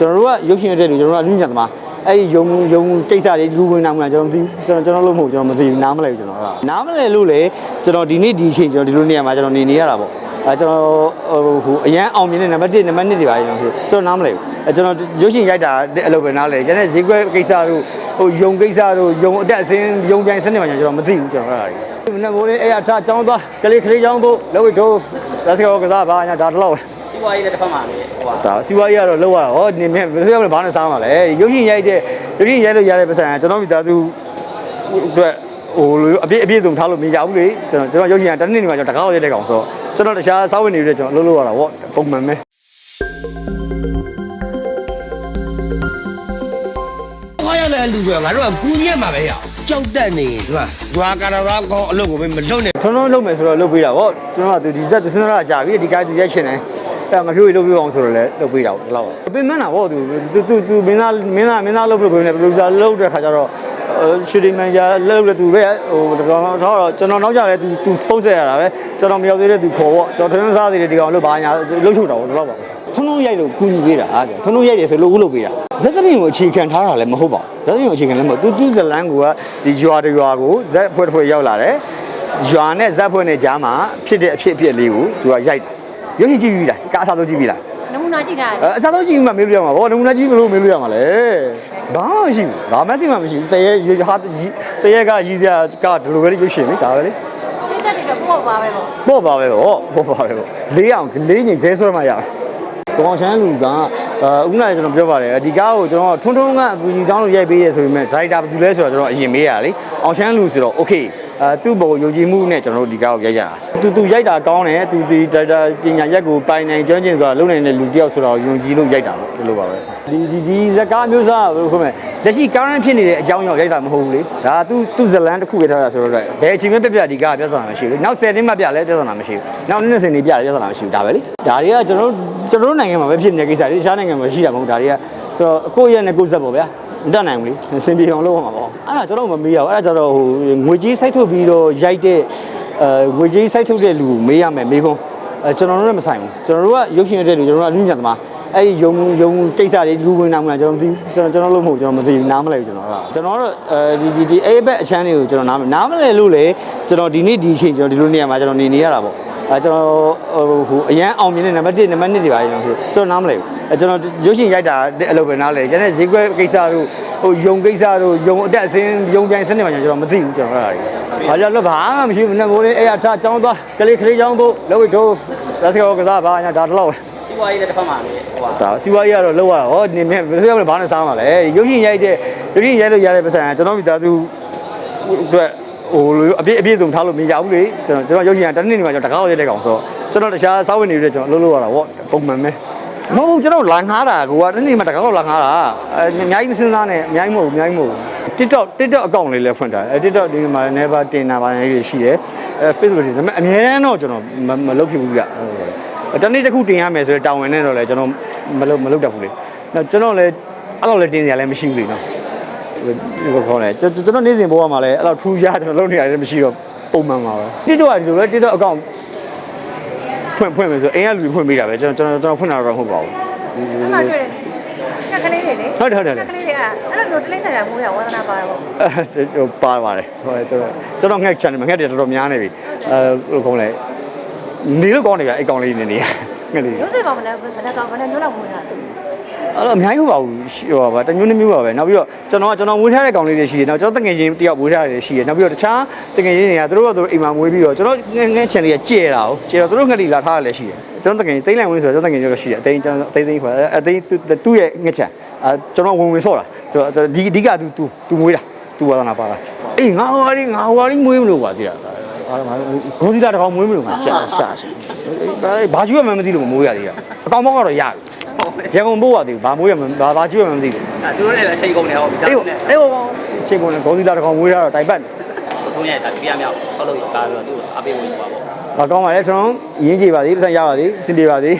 ကျွန်တော်တို့ကရုပ်ရှင်ရတဲ့လူကျွန်တော်တို့ကအလူညံသမားအဲ့ဒီယုံယုံကိစ္စတွေလူဝင်နာမလားကျွန်တော်မသိဘူးကျွန်တော်ကျွန်တော်လို့မဟုတ်ကျွန်တော်မသိဘူးနားမလဲဘူးကျွန်တော်ကနားမလဲလို့လေကျွန်တော်ဒီနေ့ဒီအချိန်ကျွန်တော်ဒီလိုနေရာမှာကျွန်တော်နေနေရတာပေါ့အဲကျွန်တော်ဟိုအရန်အောင်မြင်တဲ့နံပါတ်1နံပါတ်2တွေပါကျွန်တော်ကျွန်တော်နားမလဲဘူးအဲကျွန်တော်ရုပ်ရှင်ရိုက်တာအဲ့လိုပဲနားလဲကျန်တဲ့ဈေးကွက်ကိစ္စတို့ဟိုယုံကိစ္စတို့ယုံအတက်အစင်းယုံပြိုင်စနစ်မှာကျွန်တော်မသိဘူးကျွန်တော်အဲ့ဒါတွေမနေ့မိုးလေးအဲ့အထားចောင်းသွားကလေးကလေးចောင်းဖို့လောက်ဝိတို့လက်စကောကစားပါညာဒါတော့စီး ပွားရေးလည်းတစ်ဖက်မှာလည်းဟိုပါဒါစီဝါကြီးကတော့လောက်ရတာဟောနေမြဘယ်လိုလဲဘာနဲ့စားမှာလဲရုပ်ရှင်ရိုက်တဲ့ရုပ်ရှင်ရိုက်လို့ရတဲ့ပတ်စံကကျွန်တော်မိသားစုအတွက်ဟိုလိုအပြည့်အပြည့်စုံထားလို့မရဘူးလေကျွန်တော်ကျွန်တော်ရုပ်ရှင်ကတနေ့နေမှာကျွန်တော်တကားရိုက်တဲ့ကောင်ဆိုတော့ကျွန်တော်တခြားစားဝင်နေတဲ့ကျွန်တော်အလုပ်လုပ်ရတာဗောပုံမှန်ပဲဟောရတဲ့လူကငါတို့ကကူညက်မှာပဲရအောင်ကြောက်တက်နေသူကဇွာကာရာသားကောအလုပ်ကိုပဲမလုပ်နဲ့ထွန်းထွန်းလုပ်မယ်ဆိုတော့လုပ်ပေးတာဗောကျွန်တော်ကဒီဇက်သစင်းရကြာပြီဒီကားသူရိုက်ရှင်တယ် အဲ့ငါဖြိုးကြီးလုပ်ပေးအောင်ဆိုတော့လည်းလုပ်ပေးတာဗောဒီလောက်အပင်မန်းတာဗောသူသူသူသူမင်းသားမင်းသားမင်းသားလုပ်လို့ပဲနေပရိုဂျာလုပ်တဲ့ခါကျတော့ရှူတင်မန်ဂျာလုပ်လို့သူပဲဟိုတကောင်တော့ကျွန်တော်နောက်ကြလဲသူသူဖုန်းဆက်ရတာပဲကျွန်တော်မရောက်သေးတဲ့သူခေါ်ဗောကျွန်တော်ထွန်းစားသေးတယ်ဒီကောင်လို့ဘာညာလှုပ်ချုပ်တာဗောဒီလောက်ပါထွန်းထွန်းရိုက်လို့ကူညီပေးတာအားကထွန်းထွန်းရိုက်တယ်ဆိုလို့ဦးလုပ်ပေးတာဇက်သမီးကိုအခြေခံထားတာလည်းမဟုတ်ပါဘူးဇက်သမီးကိုအခြေခံလည်းမဟုတ်သူသူဇလန်းကဒီရွာတရွာကိုဇက်ဖွဲ့ဖွဲ့ရောက်လာတယ်ရွာနဲ့ဇက်ဖွဲ့နဲ့ကြားမှာဖြစ်တဲ့အဖြစ်အပျက်လေးကိုသူကရိုက်တာရုပ်ရှင်ကြည့်ပြီးလားက အစားဆုံးကြည့်ပြီးလားနမူနာကြည့်တာအဲအစားဆုံးကြည့်ပြီးမှမေးလို့ရမှာဗောနမူနာကြည့်မလို့မေးလို့ရမှာလေဘာမှမရှိဘူးဘာမှသိမှမရှိဘူးတရေဟာတရေကရည်စရာကဒီလိုပဲရုပ်ရှင်လေဒါပဲလေစိတ်သက်တွေတော့ပေါ့ပါပဲပေါ့ပေါ့ပါပဲဗောပေါ့ပါပဲဗောလေးအောင်လေးညင်ခဲဆွဲမှရတယ်ကောင်ချမ်းလူက အဲဥနာကျွန်တော်ပြောပါတယ်ဒီကားကိုကျွန်တော်ထွန်းထွန်းကအကူကြီးတောင်းလို့ရိုက်ပေးရဆိုပေမဲ့ဒရိုက်တာဘာလို့လဲဆိုတော့ကျွန်တော်အရင်မေးရလေအောင်ချမ်းလူဆိုတော့ okay အဲသူ့ဘောယုံကြည်မှုနဲ့ကျွန်တော်တို့ဒီကားကိုရိုက်ကြတာသူသူရိုက်တာကောင်းတယ်သူဒီဒါဒါပညာရက်ကိုပိုင်နိုင်ကျွမ်းကျင်ဆိုတာလုံနိုင်တဲ့လူတစ်ယောက်ဆိုတော့ယုံကြည်လို့ရိုက်တာပေါ့ဒီလိုပါပဲဒီဒီဒီဇကားမျိုးစားဘယ်လိုခေါ်မလဲလက်ရှိ current ဖြစ်နေတဲ့အကြောင်းကြောင့်ရိုက်တာမဟုတ်ဘူးလေဒါသူသူဇလန်တစ်ခုပဲထားတာဆိုတော့ဘယ်အချိန်မှပြပြဒီကားပြဿနာမရှိဘူးလေနောက်10နှစ်မှပြလဲပြဿနာမရှိဘူးနောက်20နှစ်ပြလဲပြဿနာမရှိဘူးဒါပဲလေဒါတွေကကျွန်တော်တို့ကျွန်တော်တို့နိုင်ငံမှာပဲဖြစ်နေတဲ့ကိစ္စတွေတခြားနိုင်ငံမှာရှိတာမဟုတ်ဒါတွေကဆိုတော့ကိုယ့်ရဲ့နဲ့ကိုယ့်ဇက်ပေါ့ဗျာမတတ်နိုင်ဘူးလေစင်ပြေအောင်လုပ်ရမှာပေါ့အဲ့ဒါကျွန်တော်မမေးရဘူးအဲ့ဒါကျတော့ဟိုငွေကြီးစိုက်ထုတ်ပြီးတော့ရိုက်တဲ့အဲငွေကြီးစိုက်ထုတ်တဲ့လူကိုမေးရမယ်မေးခွန်းအဲကျွန်တော်တို့လည်းမဆိုင်ဘူးကျွန်တော်တို့ကရုပ်ရှင်ရတဲ့လူကျွန်တော်တို့ကအလူညံသမားအဲ့ဒီယုံယုံကိစ္စတွေလူဝင်နာမလားကျွန်တော်မသိဘူးကျွန်တော်ကျွန်တော်လို့မဟုတ်ကျွန်တော်မသိဘူးနားမလဲဘူးကျွန်တော်ကကျွန်တော်တို့အဲဒီဒီဒီအဲ့ဘက်အချမ်းတွေကိုကျွန်တော်နားမနားမလဲလို့လေကျွန်တော်ဒီနေ့ဒီအချိန်ကျွန်တော်ဒီလိုနေရာမှာကျွန်တော်နေနေရတာပေါ့ အဲကျွန်တော်ဟိုအရန်အောင်မြင်တဲ့နံပါတ်1နံပါတ်2တွေပါကျွန်တော်ကျွန်တော်နားမလဲဘူးအဲကျွန်တော်ရုပ်ရှင်ရိုက်တာအဲ့လိုပဲနားလဲကျန်တဲ့ဈေးကွက်ကိစ္စတို့ဟိုယုံကိစ္စတို့ယုံအတက်အစင်းယုံပြိုင်စနစ်မှာကျွန်တော်မသိဘူးကျွန်တော်အဲ့ဒါတွေဘာကြောင့်လဲဘာမှမရှိဘူးမနေ့မိုးလေးအဲ့အထားចောင်းသွားကလေးကလေးចောင်းဖို့လောက်ဝိတို့လက်စကောကစားပါညာဒါတော့စီးပွားရေးလည်းတစ်ဖက်မှာလည်းဟိုပါဒါစီဝါကြီးကတော့လောက်ရတာဟောနေမြဘယ်လိုလဲဘာနဲ့စားမှာလဲရုပ်ရှင်ရိုက်တဲ့ရုပ်ရှင်ရိုက်လို့ရတဲ့ပတ်စံကကျွန်တော်မိသားစုအတွက် ဟိုလိုအပြည့်အပြည့်စုံထားလို့မရဘူးလေကျွန်တော်ကျွန်တော်ရုပ်ရှင်ကတနေ့နေမှာကျွန်တော်တကားရိုက်တဲ့ကောင်ဆိုတော့ကျွန်တော်တခြားစားဝင်နေတဲ့ကျွန်တော်အလုပ်လုပ်ရတာဗောပုံမှန်ပဲမဟုတ်ဘူးကျွန်တော်လာငားတာကိုကတနေ့မှာတကားတော့လာငားတာအဲအများကြီးမစင်းစားနဲ့အများကြီးမဟုတ်ဘူးအများကြီးမဟုတ်ဘူး TikTok TikTok အကောင့်လေးလည်းဖွင့်ထားတယ်အဲ TikTok ဒီမှာ never တင်တာပါနေရရှိတယ်အဲ Facebook တွေဒါပေမဲ့အများတန်းတော့ကျွန်တော်မမလုပ်ဖြစ်ဘူးကြဟုတ်တယ်တနေ့တစ်ခုတင်ရမယ်ဆိုတော့တာဝန်နဲ့တော့လည်းကျွန်တော်မလုပ်မလုပ်တတ်ဘူးလေနောက်ကျွန်တော်လည်းအဲ့လိုလည်းတင်စရာလည်းမရှိဘူးလေနော် ဒီလိုခေါ်တယ်ကျွန်တော်နေ့စဉ်ဘဝမှာလည်းအဲ့လိုထူးခြားကျွန်တော်လုပ်နေရတယ်မရှိတော့ပုံမှန်ပါပဲ TikTok ကဒီလိုပဲ TikTok အကောင့်ဖွင့်ဖွင့်မယ်ဆိုအိမ်ကလူတွေဖွင့်ပေးတာပဲကျွန်တော်ကျွန်တော်ဖွင့်တာတော့မဟုတ်ပါဘူးအဲ့မှာတွေ့တယ်ကကလေးတွေလေဟုတ်တယ်ဟုတ်တယ်ကကလေးတွေကအဲ့လိုမျိုးတလိမ့်ဆိုင်တာမိုးရဝါသနာပါတော့အဲကျွန်တော်ပါပါတယ်ဟိုကျွန်တော်ကျွန်တော်ငှက် channel မှာငှက်တယ်တော်တော်များနေပြီအဲဘယ်လိုခေါ်မလဲနေလို့ကောင်းနေဗျအကောင်လေးနေနေ ငှက်လေးရုပ်စိတ်ပါမလဲဘယ်နဲ့ကောင်ဘယ်နဲ့မျိုးလောက်မိုးတာအဲ့တော့အများကြီးဟုတ်ပါဘူးဟိုပါတမျိုးနှမျိုးပါပဲနောက်ပြီးတော့ကျွန်တော်ကကျွန်တော်မွေးထားတဲ့ကောင်လေးတွေရှိတယ်နောက်ကျွန်တော်တငယ်ချင်းတယောက်မွေးထားတယ်ရှိတယ်နောက်ပြီးတော့တခြားတငယ်ချင်းတွေကသူတို့ကသူတို့အိမ်မှာမွေးပြီးတော့ကျွန်တော်ငှက်ငှက် channel တွေကကျဲတာကိုကျဲတော့သူတို့ငှက်တွေလာထားရလည်းရှိတယ်ကျွန်တော်တငယ်ချင်းတိတ်လိုက်ဝင်ဆိုတော့ကျွန်တော်တငယ်ချင်းကရှိတယ်အသိကျွန်တော်အသိသိခေါ်အသိသူ့ရဲ့ငှက်ချန်အဲကျွန်တော်ဝင်ဝင်ဆော့တာဆိုတော့ဒီအဓိကသူသူသူမွေးတာသူဝါသနာပါတာအေးငါဟွာလေးငါဟွာလေးမွေးမလို့ပါတိတာအားမ ဂိုးစီတာတစ်ကောင်မွေးမလို့ငါရှာရှာဘာကျွေးမှမသိလို့မမွေးရသေးတာအကောင်မောက်ကတော့ရပြီရန်ကုန်ပို့ရသေးဘူးဘာမိုးရမဘာဘာကျွေးရမသိဘူးအဲသူတို့လည်းပဲအချိန်ကုန်နေဟောပြီးဒါအေးနဲ့အေးဘောချင်းကုန်နဲ့ဂေါစီလာတစ်ကောင်မွေးရတော့တိုင်ပတ်သုံးရက်ဒါပြပြမြောက်ဆောက်လို့ကားပြီးတော့သူ့အပေးဝင်သွားပေါ့ဘာကောင်းပါလဲကျွန်တော်ရင်းကြည့်ပါသေးပတ်စံရပါသေးစင်ပြေပါသေး